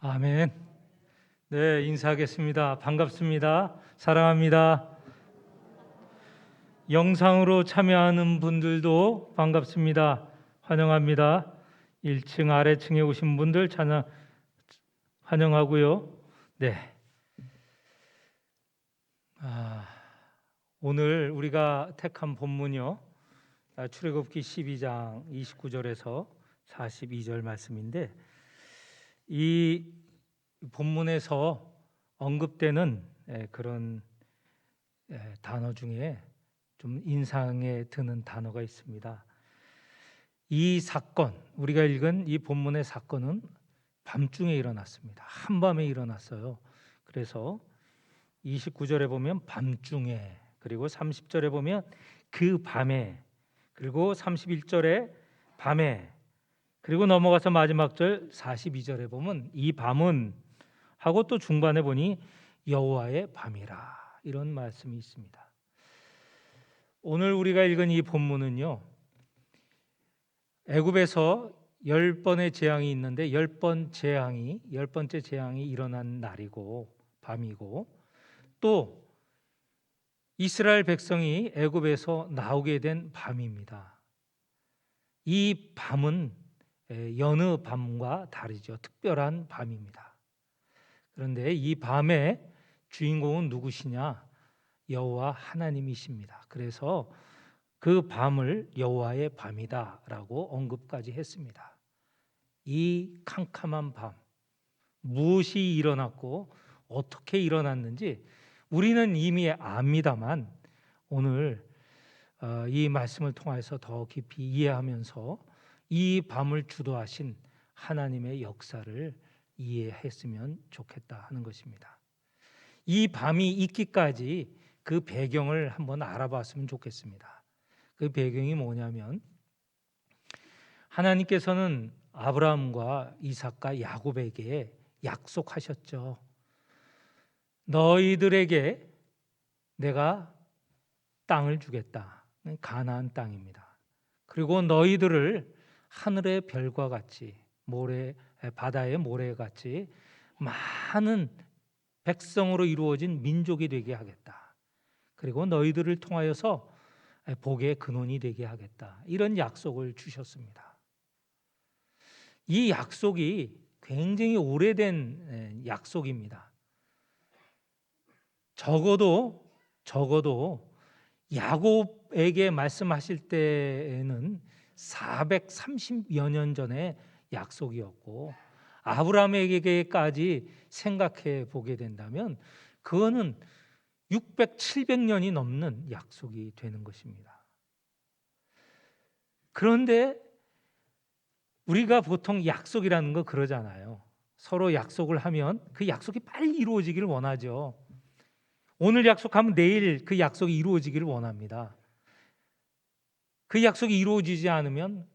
아멘. 네, 인사하겠습니다. 반갑습니다. 사랑합니다. 영상으로 참여하는 분들도 반갑습니다. 환영합니다. 1층 아래층에 오신 분들 찬양 환영하고요. 네. 아, 오늘 우리가 택한 본문이요. 아, 출애굽기 12장 29절에서 42절 말씀인데 이 본문에서 언급되는 예, 그런 예, 단어 중에 좀 인상에 드는 단어가 있습니다. 이 사건, 우리가 읽은 이 본문의 사건은 밤중에 일어났습니다. 한밤에 일어났어요. 그래서 29절에 보면 밤중에 그리고 30절에 보면 그 밤에 그리고 31절에 밤에 그리고 넘어가서 마지막 절 42절에 보면 이 밤은 하고 또 중반에 보니 여호와의 밤이라 이런 말씀이 있습니다. 오늘 우리가 읽은 이 본문은요. 애굽에서 열 번의 재앙이 있는데 열 번 재앙이 열 번째 재앙이 일어난 날이고 밤이고 또 이스라엘 백성이 애굽에서 나오게 된 밤입니다. 이 밤은 에, 여느 밤과 다르죠. 특별한 밤입니다. 그런데 이 밤의 주인공은 누구시냐? 여호와 하나님이십니다. 그래서 그 밤을 여호와의 밤이다라고 언급까지 했습니다. 이 캄캄한 밤 무엇이 일어났고 어떻게 일어났는지 우리는 이미 압니다만 오늘 어, 이 말씀을 통해서 더 깊이 이해하면서 이 밤을 주도하신 하나님의 역사를 이해했으면 좋겠다 하는 것입니다. 이 밤이 있기까지 그 배경을 한번 알아봤으면 좋겠습니다. 그 배경이 뭐냐면 하나님께서는 아브라함과 이삭과 야곱에게 약속하셨죠. 너희들에게 내가 땅을 주겠다. 가나안 땅입니다. 그리고 너희들을 하늘의 별과 같이 모래 바다의 모래 같이 많은 백성으로 이루어진 민족이 되게 하겠다. 그리고 너희들을 통하여서 복의 근원이 되게 하겠다. 이런 약속을 주셨습니다. 이 약속이 굉장히 오래된 약속입니다. 적어도 적어도 야곱에게 말씀하실 때에는 430여 년 전에 약속이었고 아브라함에게까지 생각해 보게 된다면 그거는 600, 700년이 넘는 약속이 되는 것입니다. 그런데 우리가 보통 약속이라는 거 그러잖아요. 서로 약속을 하면 그 약속이 빨리 이루어지기를 원하죠. 오늘 약속하면 내일 그 약속이 이루어지기를 원합니다. 그 약속이 이루어지지 않으면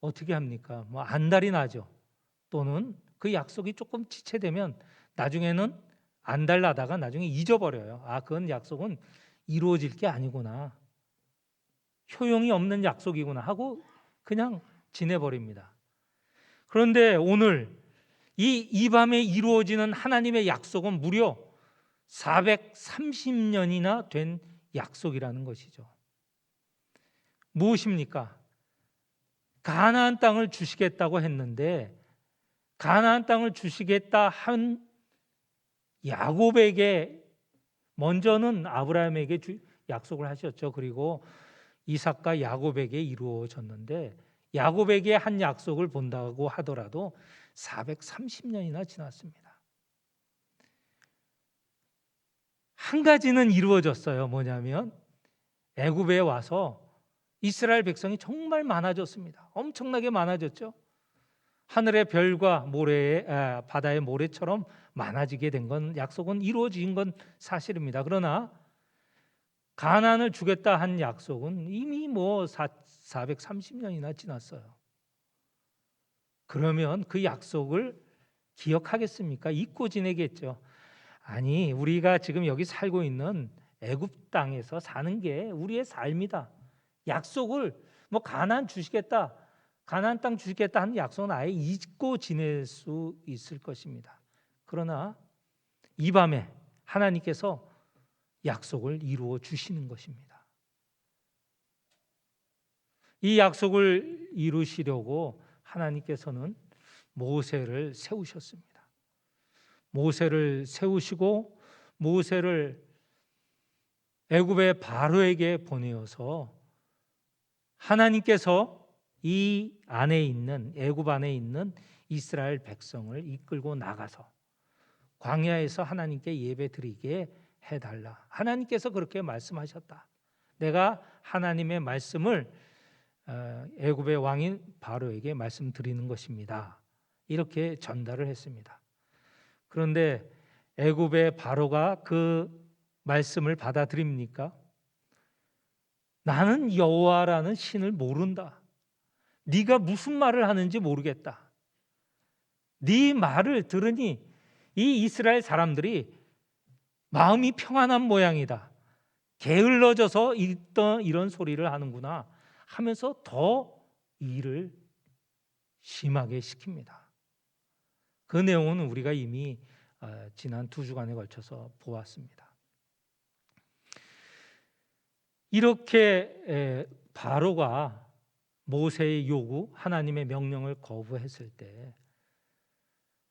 어떻게 합니까? 뭐 안달이 나죠. 또는 그 약속이 조금 지체되면 나중에는 안달 나다가 나중에 잊어버려요. 아, 그건 약속은 이루어질 게 아니구나. 효용이 없는 약속이구나 하고 그냥 지내버립니다. 그런데 오늘 이, 이 밤에 이루어지는 하나님의 약속은 무려 430년이나 된 약속이라는 것이죠. 무엇입니까? 가나안 땅을 주시겠다고 했는데 가나안 땅을 주시겠다 한 야곱에게 먼저는 아브라함에게 약속을 하셨죠. 그리고 이삭과 야곱에게 이루어졌는데 야곱에게 한 약속을 본다고 하더라도 430년이나 지났습니다. 한 가지는 이루어졌어요. 뭐냐면 애굽에 와서 이스라엘 백성이 정말 많아졌습니다. 엄청나게 많아졌죠. 하늘의 별과 모래의 아, 바다의 모래처럼 많아지게 된 건 약속은 이루어진 건 사실입니다. 그러나 가난을 주겠다 한 약속은 이미 뭐 430년이나 지났어요. 그러면 그 약속을 기억하겠습니까? 잊고 지내겠죠. 아니, 우리가 지금 여기 살고 있는 애굽 땅에서 사는 게 우리의 삶이다. 약속을 뭐 가난 주시겠다. 가나안 땅 주겠다 하는 약속은 아예 잊고 지낼 수 있을 것입니다. 그러나 이 밤에 하나님께서 약속을 이루어 주시는 것입니다. 이 약속을 이루시려고 하나님께서는 모세를 세우셨습니다. 모세를 세우시고 모세를 애굽의 바로에게 보내어서 하나님께서 이 안에 있는 애굽 안에 있는 이스라엘 백성을 이끌고 나가서 광야에서 하나님께 예배드리게 해 달라. 하나님께서 그렇게 말씀하셨다. 내가 하나님의 말씀을 어, 애굽의 왕인 바로에게 말씀드리는 것입니다. 이렇게 전달을 했습니다. 그런데 애굽의 바로가 그 말씀을 받아들입니까? 나는 여호와라는 신을 모른다. 네가 무슨 말을 하는지 모르겠다. 네 말을 들으니 이 이스라엘 사람들이 마음이 평안한 모양이다. 게을러져서 있던 이런 소리를 하는구나 하면서 더 일을 심하게 시킵니다. 그 내용은 우리가 이미 어, 지난 두 주간에 걸쳐서 보았습니다. 이렇게 에, 바로가 모세의 요구, 하나님의 명령을 거부했을 때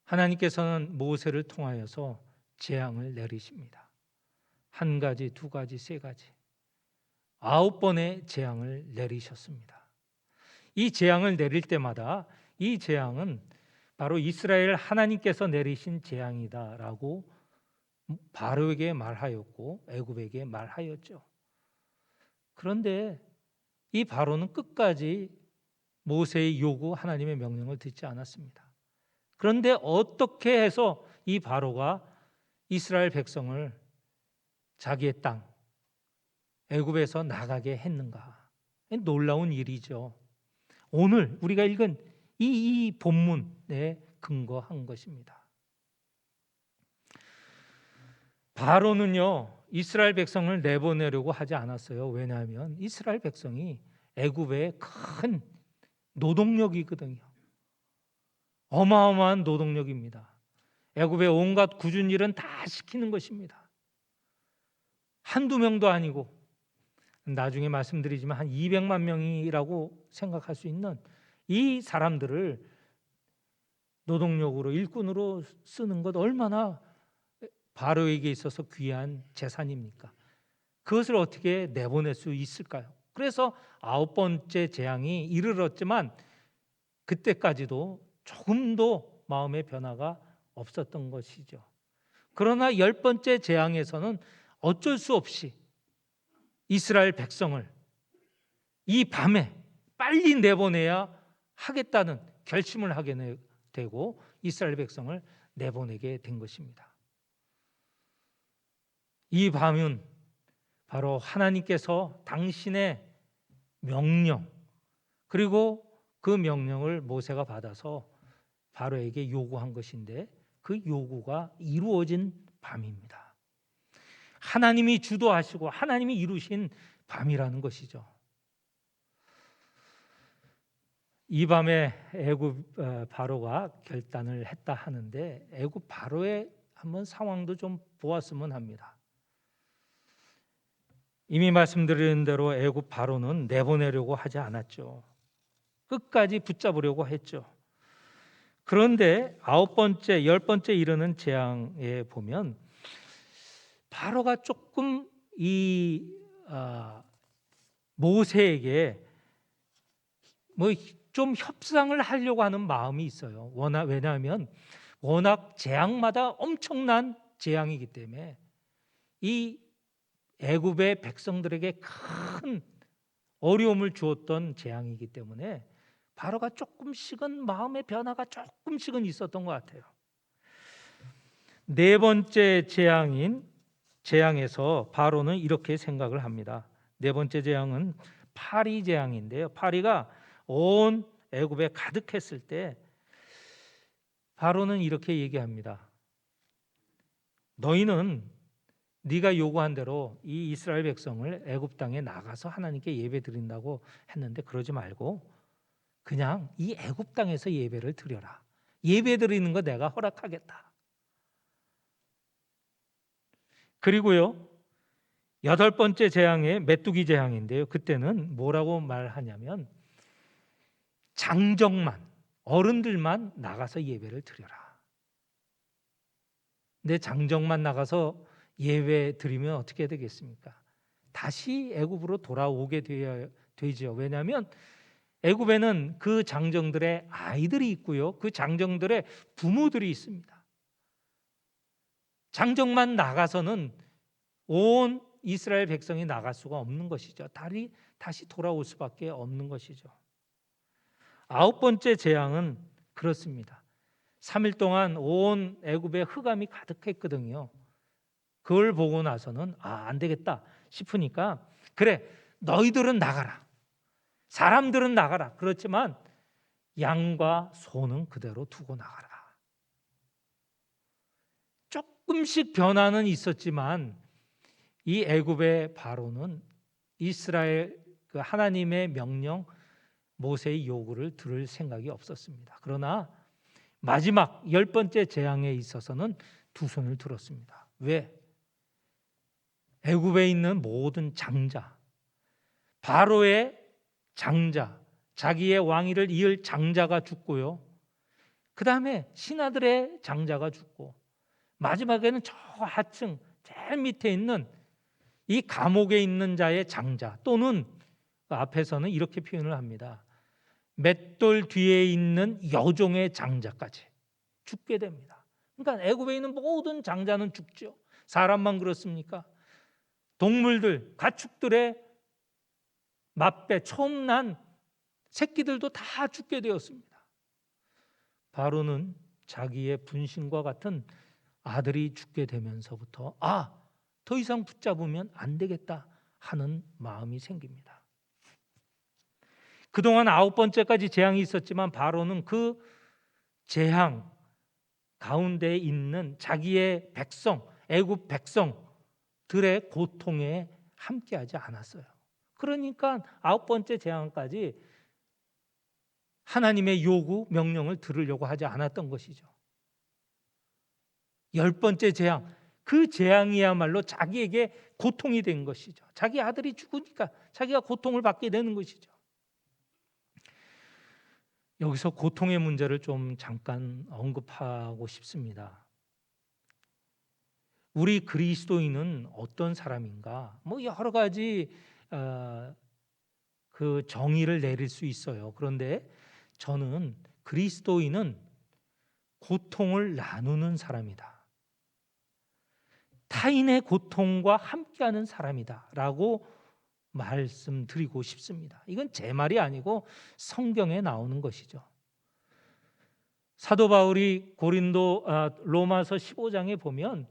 하나님께서는 모세를 통하여서 재앙을 내리십니다. 한 가지, 두 가지, 세 가지. 아홉 번의 재앙을 내리셨습니다. 이 재앙을 내릴 때마다 이 재앙은 바로 이스라엘 하나님께서 내리신 재앙이다라고 바로에게 말하였고 애굽에게 말하였죠. 그런데 이 바로는 끝까지 모세의 요구 하나님의 명령을 듣지 않았습니다. 그런데 어떻게 해서 이 바로가 이스라엘 백성을 자기의 땅 애굽에서 나가게 했는가? 놀라운 일이죠. 오늘 우리가 읽은 이, 이 본문에 근거한 것입니다. 바로는요 이스라엘 백성을 내보내려고 하지 않았어요. 왜냐하면 이스라엘 백성이 애굽의 큰 노동력이거든요. 어마어마한 노동력입니다. 애굽의 온갖 굳은 일은 다 시키는 것입니다. 한두 명도 아니고 나중에 말씀드리지만 한 200만 명이라고 생각할 수 있는 이 사람들을 노동력으로 일꾼으로 쓰는 것 얼마나 바로에게 있어서 귀한 재산입니까? 그것을 어떻게 내보낼 수 있을까요? 그래서 아홉 번째 재앙이 이르렀지만 그때까지도 조금도 마음의 변화가 없었던 것이죠. 그러나 열 번째 재앙에서는 어쩔 수 없이 이스라엘 백성을 이 밤에 빨리 내보내야 하겠다는 결심을 하게 되고 이스라엘 백성을 내보내게 된 것입니다. 이 밤은 바로 하나님께서 당신의 명령 그리고 그 명령을 모세가 받아서 바로에게 요구한 것인데 그 요구가 이루어진 밤입니다. 하나님이 주도하시고 하나님이 이루신 밤이라는 것이죠. 이 밤에 애굽 어, 바로가 결단을 했다 하는데 애굽 바로의 한번 상황도 좀 보았으면 합니다. 이미 말씀드린 대로 애굽 바로는 내보내려고 하지 않았죠. 끝까지 붙잡으려고 했죠. 그런데 아홉 번째, 열 번째 이르는 재앙에 보면 바로가 조금 이 아, 모세에게 뭐 좀 협상을 하려고 하는 마음이 있어요. 워낙 왜냐하면 워낙 재앙마다 엄청난 재앙이기 때문에 이 애굽의 백성들에게 큰 어려움을 주었던 재앙이기 때문에 바로가 조금씩은 마음의 변화가 조금씩은 있었던 것 같아요. 네 번째 재앙인 재앙에서 바로는 이렇게 생각을 합니다. 네 번째 재앙은 파리 재앙인데요. 파리가 온 애굽에 가득했을 때 바로는 이렇게 얘기합니다. 너희는 네가 요구한 대로 이 이스라엘 백성을 애굽 땅에 나가서 하나님께 예배 드린다고 했는데 그러지 말고 그냥 이 애굽 땅에서 예배를 드려라. 예배 드리는 거 내가 허락하겠다. 그리고요. 여덟 번째 재앙의 메뚜기 재앙인데요. 그때는 뭐라고 말하냐면 장정만 어른들만 나가서 예배를 드려라. 근데 장정만 나가서 예배 드리면 어떻게 되겠습니까? 다시 애굽으로 돌아오게 되어 되죠. 왜냐하면 애굽에는 그 장정들의 아이들이 있고요. 그 장정들의 부모들이 있습니다. 장정만 나가서는 온 이스라엘 백성이 나갈 수가 없는 것이죠. 다리 다시 돌아올 수밖에 없는 것이죠. 아홉 번째 재앙은 그렇습니다. 3일 동안 온 애굽에 흑암이 가득했거든요. 그걸 보고 나서는 아, 안 되겠다 싶으니까 그래. 너희들은 나가라. 사람들은 나가라. 그렇지만 양과 소는 그대로 두고 나가라. 조금씩 변화는 있었지만 이 애굽의 바로는 이스라엘 그 하나님의 명령 모세의 요구를 들을 생각이 없었습니다. 그러나 마지막 열 번째 재앙에 있어서는 두 손을 들었습니다. 왜? 애굽에 있는 모든 장자, 바로의 장자, 자기의 왕위를 이을 장자가 죽고요. 그 다음에 신하들의 장자가 죽고 마지막에는 저 하층 제일 밑에 있는 이 감옥에 있는 자의 장자 또는 앞에서는 이렇게 표현을 합니다. 맷돌 뒤에 있는 여종의 장자까지 죽게 됩니다. 그러니까 애굽에 있는 모든 장자는 죽죠. 사람만 그렇습니까? 동물들, 가축들의 맛배 처음 난 새끼들도 다 죽게 되었습니다. 바로는 자기의 분신과 같은 아들이 죽게 되면서부터 아, 더 이상 붙잡으면 안 되겠다 하는 마음이 생깁니다. 그동안 아홉 번째까지 재앙이 있었지만 바로는 그 재앙 가운데 있는 자기의 백성, 애굽 백성 들의 고통에 함께하지 않았어요. 그러니까 아홉 번째 재앙까지 하나님의 요구, 명령을 들으려고 하지 않았던 것이죠. 열 번째 재앙, 그 재앙이야말로 자기에게 고통이 된 것이죠. 자기 아들이 죽으니까 자기가 고통을 받게 되는 것이죠. 여기서 고통의 문제를 좀 잠깐 언급하고 싶습니다. 우리 그리스도인은 어떤 사람인가? 뭐 여러 가지 어, 그 정의를 내릴 수 있어요. 그런데 저는 그리스도인은 고통을 나누는 사람이다. 타인의 고통과 함께하는 사람이다라고 말씀드리고 싶습니다. 이건 제 말이 아니고 성경에 나오는 것이죠. 사도 바울이 고린도 아, 로마서 15장에 보면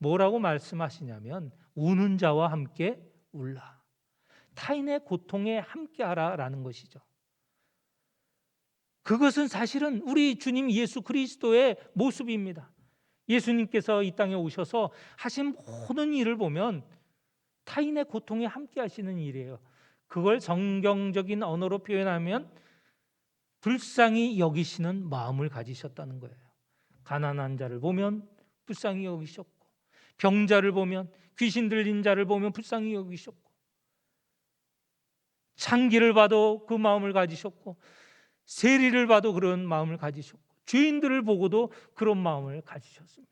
뭐라고 말씀하시냐면 우는 자와 함께 울라. 타인의 고통에 함께하라라는 것이죠. 그것은 사실은 우리 주님 예수 그리스도의 모습입니다. 예수님께서 이 땅에 오셔서 하신 모든 일을 보면 타인의 고통에 함께 하시는 일이에요. 그걸 성경적인 언어로 표현하면 불쌍히 여기시는 마음을 가지셨다는 거예요. 가난한 자를 보면 불쌍히 여기셨고 병자를 보면 귀신 들린 자를 보면 불쌍히 여기셨고 창기를 봐도 그 마음을 가지셨고 세리를 봐도 그런 마음을 가지셨고 죄인들을 보고도 그런 마음을 가지셨습니다.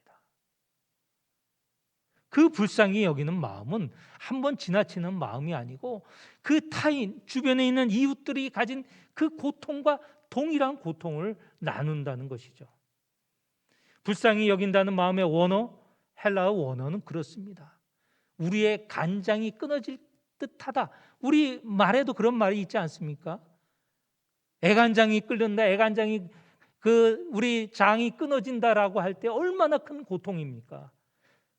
그 불쌍히 여기는 마음은 한 번 지나치는 마음이 아니고 그 타인 주변에 있는 이웃들이 가진 그 고통과 동일한 고통을 나눈다는 것이죠. 불쌍히 여긴다는 마음의 원어 헬라어 원어는 그렇습니다. 우리의 간장이 끊어질 듯하다. 우리 말에도 그런 말이 있지 않습니까? 애간장이 끓는다. 애간장이 그 우리 장이 끊어진다라고 할 때 얼마나 큰 고통입니까?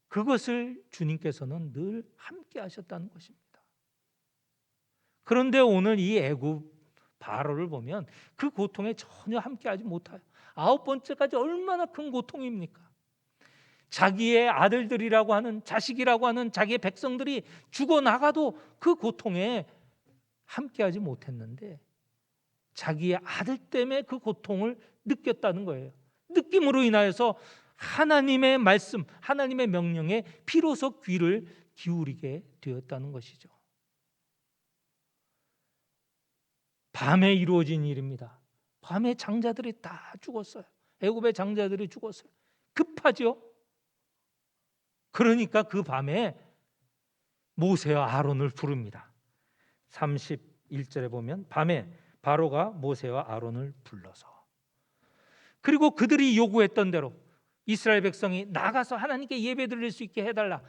그것을 주님께서는 늘 함께 하셨다는 것입니다. 그런데 오늘 이 애굽 바로를 보면 그 고통에 전혀 함께하지 못해요. 아홉 번째까지 얼마나 큰 고통입니까? 자기의 아들들이라고 하는 자식이라고 하는 자기의 백성들이 죽어 나가도 그 고통에 함께하지 못했는데 자기의 아들 때문에 그 고통을 느꼈다는 거예요. 느낌으로 인하여서 하나님의 말씀, 하나님의 명령에 비로소 귀를 기울이게 되었다는 것이죠. 밤에 이루어진 일입니다. 밤에 장자들이 다 죽었어요. 애굽의 장자들이 죽었어요. 급하죠. 그러니까 그 밤에 모세와 아론을 부릅니다. 31절에 보면 밤에 바로가 모세와 아론을 불러서 그리고 그들이 요구했던 대로 이스라엘 백성이 나가서 하나님께 예배 드릴 수 있게 해달라.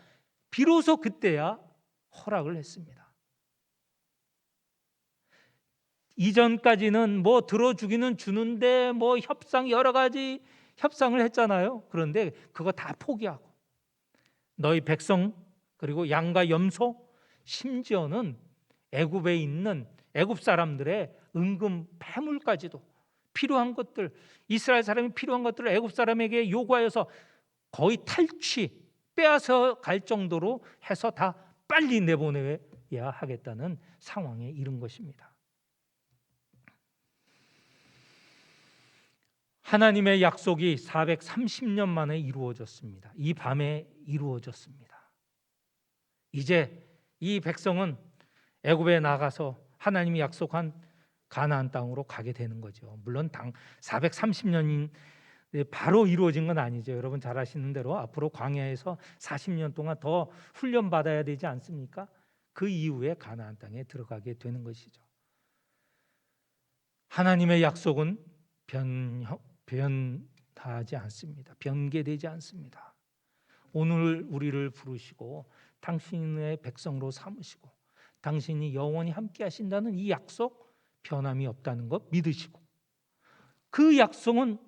비로소 그때야 허락을 했습니다. 이전까지는 뭐 들어주기는 주는데 뭐 협상 여러 가지 협상을 했잖아요. 그런데 그거 다 포기하고 너희 백성 그리고 양과 염소 심지어는 애굽에 있는 애굽 사람들의 은금 폐물까지도 필요한 것들 이스라엘 사람이 필요한 것들을 애굽 사람에게 요구하여서 거의 탈취 빼앗아 갈 정도로 해서 다 빨리 내보내야 하겠다는 상황에 이른 것입니다. 하나님의 약속이 430년 만에 이루어졌습니다. 이 밤에 이루어졌습니다. 이제 이 백성은 애굽에 나가서 하나님이 약속한 가나안 땅으로 가게 되는 거죠. 물론 당 430년인 바로 이루어진 건 아니죠. 여러분 잘 아시는 대로 앞으로 광야에서 40년 동안 더 훈련 받아야 되지 않습니까? 그 이후에 가나안 땅에 들어가게 되는 것이죠. 하나님의 약속은 변, 변하지 않습니다. 변개되지 않습니다. 오늘 우리를 부르시고 당신의 백성으로 삼으시고 당신이 영원히 함께 하신다는 이 약속 변함이 없다는 것 믿으시고 그 약속은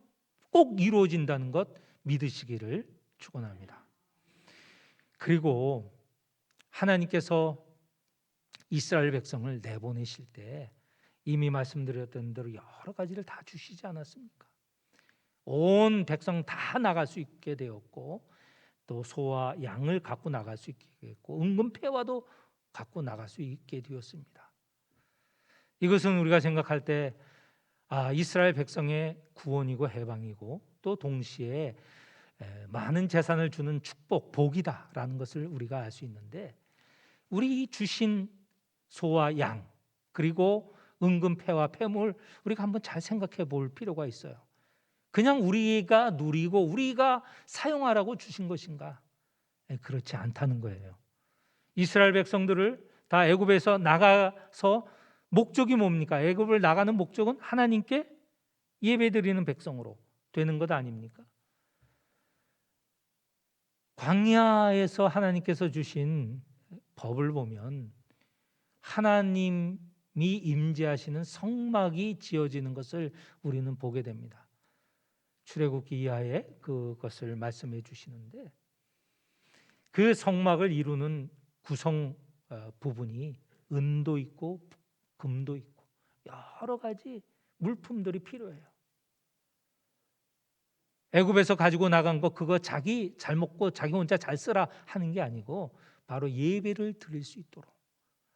꼭 이루어진다는 것 믿으시기를 축원합니다. 그리고 하나님께서 이스라엘 백성을 내보내실 때 이미 말씀드렸던 대로 여러 가지를 다 주시지 않았습니까? 온 백성 다 나갈 수 있게 되었고 또 소와 양을 갖고 나갈 수 있게 됐고 은금 패와도 갖고 나갈 수 있게 되었습니다. 이것은 우리가 생각할 때 아, 이스라엘 백성의 구원이고 해방이고 또 동시에 많은 재산을 주는 축복, 복이다라는 것을 우리가 알 수 있는데 우리 주신 소와 양 그리고 은금 패와 폐물 우리가 한번 잘 생각해 볼 필요가 있어요. 그냥 우리가 누리고 우리가 사용하라고 주신 것인가? 그렇지 않다는 거예요. 이스라엘 백성들을 다 애굽에서 나가서 목적이 뭡니까? 애굽을 나가는 목적은 하나님께 예배드리는 백성으로 되는 것 아닙니까? 광야에서 하나님께서 주신 법을 보면 하나님이 임재하시는 성막이 지어지는 것을 우리는 보게 됩니다. 출애굽기 이하에 그것을 말씀해 주시는데 그 성막을 이루는 구성 어, 부분이 은도 있고 금도 있고 여러 가지 물품들이 필요해요. 애굽에서 가지고 나간 거 그거 자기 잘 먹고 자기 혼자 잘 쓰라 하는 게 아니고 바로 예배를 드릴 수 있도록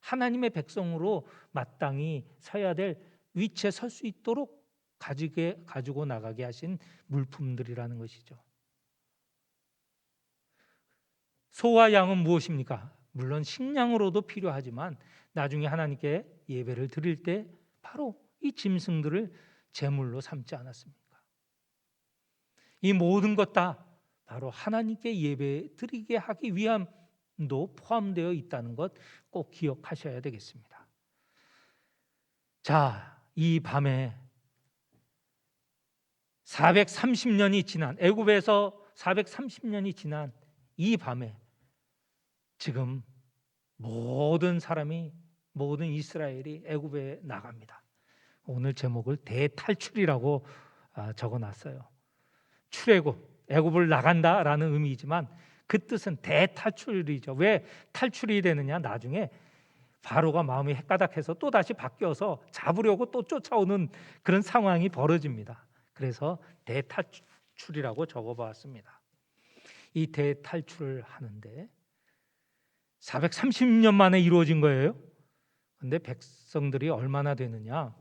하나님의 백성으로 마땅히 서야 될 위치에 설 수 있도록 가지게 가지고 나가게 하신 물품들이라는 것이죠. 소와 양은 무엇입니까? 물론 식량으로도 필요하지만 나중에 하나님께 예배를 드릴 때 바로 이 짐승들을 제물로 삼지 않았습니까? 이 모든 것 다 바로 하나님께 예배 드리게 하기 위함도 포함되어 있다는 것 꼭 기억하셔야 되겠습니다. 자, 이 밤에 430년이 지난 애굽에서 430년이 지난 이 밤에 지금 모든 사람이 모든 이스라엘이 애굽에 나갑니다. 오늘 제목을 대탈출이라고 아, 적어 놨어요. 출애굽, 애굽을 나간다라는 의미이지만 그 뜻은 대탈출이죠. 왜 탈출이 되느냐? 나중에 바로가 마음이 헷가닥해서 또 다시 바뀌어서 잡으려고 또 쫓아오는 그런 상황이 벌어집니다. 그래서 대탈출이라고 적어봤습니다. 이 대탈출을 하는데 430년 만에 이루어진 거예요. 근데 백성들이 얼마나 되느냐?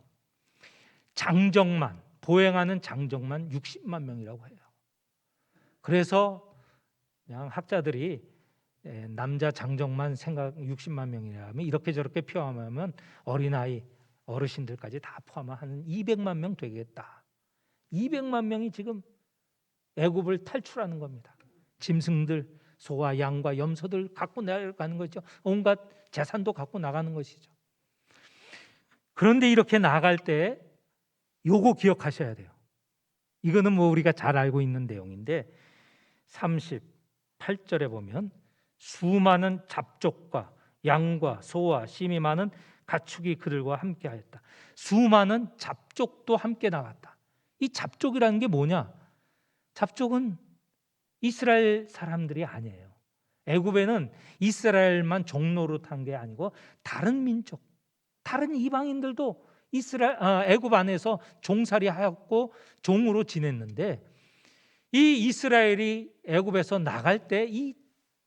장정만 보행하는 장정만 60만 명이라고 해요. 그래서 그냥 학자들이 에, 남자 장정만 생각 60만 명이라면 이렇게 저렇게 표함하면 어린아이 어르신들까지 다 포함하면 200만 명 되겠다. 200만 명이 지금 애굽을 탈출하는 겁니다. 짐승들, 소와 양과 염소들 갖고 나가는 거죠. 온갖 재산도 갖고 나가는 것이죠. 그런데 이렇게 나갈 때 요거 기억하셔야 돼요. 이거는 뭐 우리가 잘 알고 있는 내용인데 38절에 보면 수많은 잡족과 양과 소와 심이 많은 가축이 그들과 함께 하였다. 수많은 잡족도 함께 나갔다. 이 잡족이라는 게 뭐냐? 잡족은 이스라엘 사람들이 아니에요. 애굽에는 이스라엘만 종로로 탄 게 아니고 다른 민족, 다른 이방인들도 이스라엘 아, 애굽 안에서 종살이 하였고 종으로 지냈는데 이 이스라엘이 애굽에서 나갈 때 이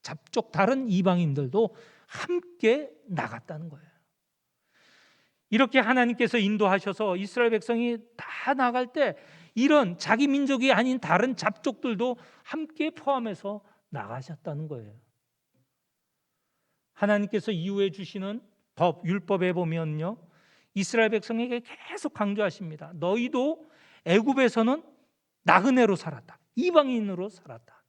잡족 다른 이방인들도 함께 나갔다는 거예요. 이렇게 하나님께서 인도하셔서 이스라엘 백성이 다 나갈 때 이런 자기 민족이 아닌 다른 잡족들도 함께 포함해서 나가셨다는 거예요. 하나님께서 이후에 주시는 법 율법에 보면요. 이스라엘 백성에게 계속 강조하십니다. 너희도 애굽에서는 나그네로 살았다. 이방인으로 살았다.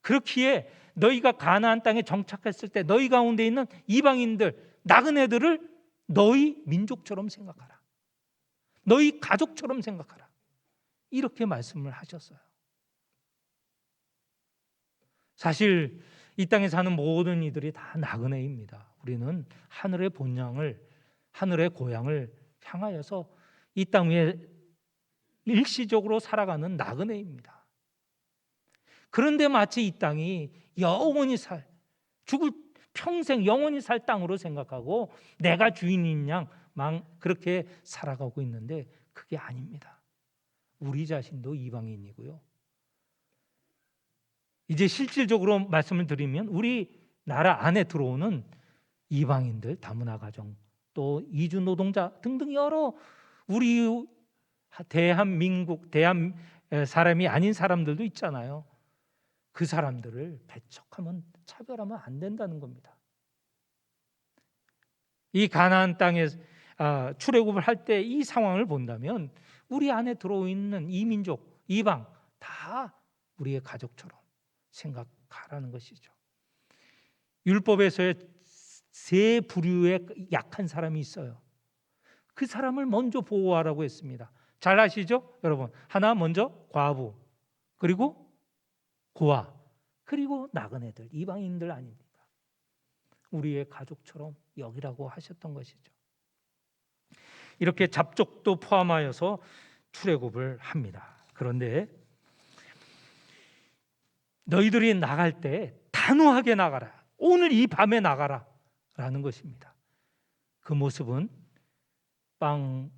그렇기에 너희가 가나안 땅에 정착했을 때 너희 가운데 있는 이방인들 나그네들을 너희 민족처럼 생각하라. 너희 가족처럼 생각하라. 이렇게 말씀을 하셨어요. 사실 이 땅에 사는 모든 이들이 다 나그네입니다. 우리는 하늘의 본향을 하늘의 고향을 향하여서 이 땅 위에 일시적으로 살아가는 나그네입니다. 그런데 마치 이 땅이 영원히 살 죽을 평생 영원히 살 땅으로 생각하고 내가 주인인 양 망 그렇게 살아가고 있는데 그게 아닙니다. 우리 자신도 이방인이고요. 이제 실질적으로 말씀을 드리면 우리 나라 안에 들어오는 이방인들, 다문화 가정, 또 이주 노동자 등등 여러 우리 대한민국 대한 사람이 아닌 사람들도 있잖아요. 그 사람들을 배척하면 차별하면 안 된다는 겁니다. 이 가나안 땅에 아, 출애굽을 할 때 이 상황을 본다면 우리 안에 들어오 있는 이민족, 이방 다 우리의 가족처럼 생각하라는 것이죠. 율법에서의 세 부류의 약한 사람이 있어요. 그 사람을 먼저 보호하라고 했습니다. 잘 아시죠? 여러분. 하나 먼저 과부. 그리고 고아. 그리고 나그네들, 이방인들 아닙니까? 우리의 가족처럼 여기라고 하셨던 것이죠. 이렇게 잡족도 포함하여서 출애굽을 합니다. 그런데 너희들이 나갈 때 단호하게 나가라. 오늘 이 밤에 나가라. 라는 것입니다. 그 모습은 빵을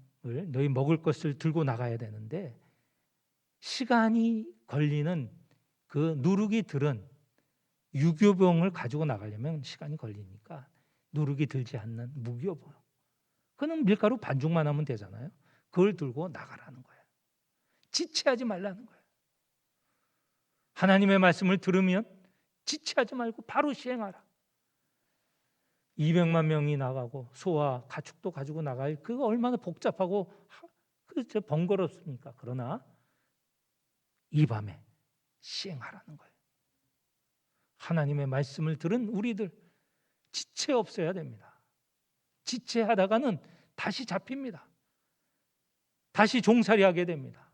너희 먹을 것을 들고 나가야 되는데 시간이 걸리는 그 누룩이 들은 유교병을 가지고 나가려면 시간이 걸리니까 누룩이 들지 않는 무교병. 그는 밀가루 반죽만 하면 되잖아요. 그걸 들고 나가라는 거예요. 지체하지 말라는 거예요. 하나님의 말씀을 들으면 지체하지 말고 바로 시행하라. 200만 명이 나가고 소와 가축도 가지고 나갈 그거 얼마나 복잡하고 번거롭습니까? 그러나 이 밤에 시행하라는 거예요. 하나님의 말씀을 들은 우리들 지체 없어야 됩니다. 지체하다가는 다시 잡힙니다. 다시 종살이 하게 됩니다.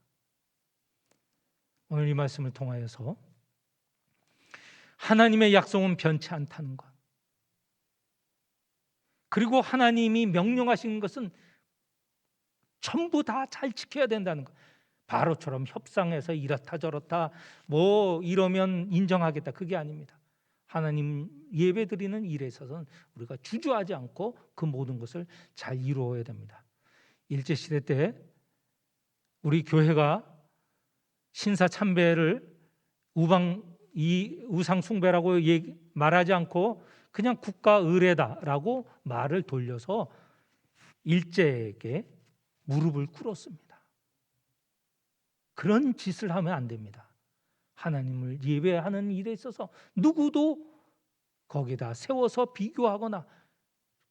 오늘 이 말씀을 통하여서 하나님의 약속은 변치 않다는 것. 그리고 하나님이 명령하신 것은 전부 다 잘 지켜야 된다는 것. 바로처럼 협상해서 이렇다 저렇다 뭐 이러면 인정하겠다 그게 아닙니다. 하나님 예배 드리는 일에 있어서는 우리가 주저하지 않고 그 모든 것을 잘 이루어야 됩니다. 일제 시대 때 우리 교회가 신사 참배를 우방 이 우상 숭배라고 얘기, 말하지 않고 그냥 국가 의례다라고 말을 돌려서 일제에게 무릎을 꿇었습니다. 그런 짓을 하면 안 됩니다. 하나님을 예배하는 일에 있어서 누구도 거기다 세워서 비교하거나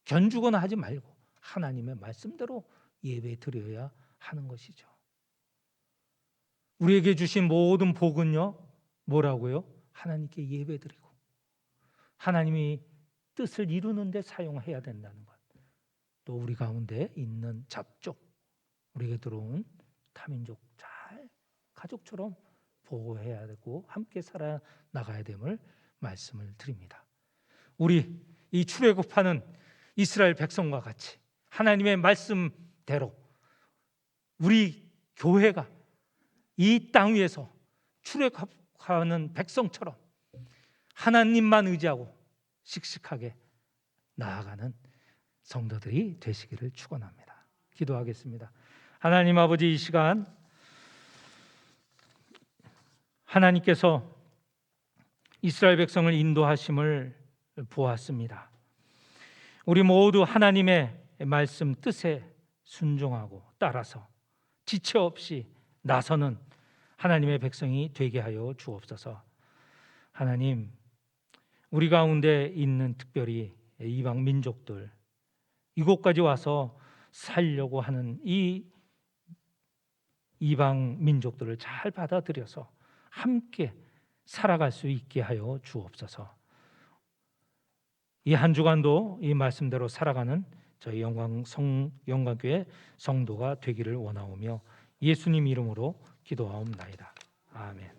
견주거나 하지 말고 하나님의 말씀대로 예배 드려야 하는 것이죠. 우리에게 주신 모든 복은요, 뭐라고요? 하나님께 예배 드리고 하나님이 뜻을 이루는데 사용해야 된다는 것. 또 우리 가운데 있는 잡족, 우리에게 들어온 타민족 잘 가족처럼 보호해야 되고 함께 살아 나가야 됨을 말씀을 드립니다. 우리 이 출애굽하는 이스라엘 백성과 같이 하나님의 말씀대로 우리 교회가 이 땅 위에서 출애굽하는 백성처럼 하나님만 의지하고 씩씩하게 나아가는 성도들이 되시기를 축원합니다. 기도하겠습니다. 하나님 아버지 이 시간 하나님께서 이스라엘 백성을 인도하심을 보았습니다. 우리 모두 하나님의 말씀 뜻에 순종하고 따라서 지체 없이 나서는 하나님의 백성이 되게 하여 주옵소서. 하나님, 우리 가운데 있는 특별히 이방 민족들 이곳까지 와서 살려고 하는 이 이방 민족들을 잘 받아들여서 함께 살아갈 수 있게 하여 주옵소서. 이 한 주간도 이 말씀대로 살아가는 저희 영광 성 영광교회 성도가 되기를 원하오며 예수님 이름으로 기도하옵나이다. 아멘.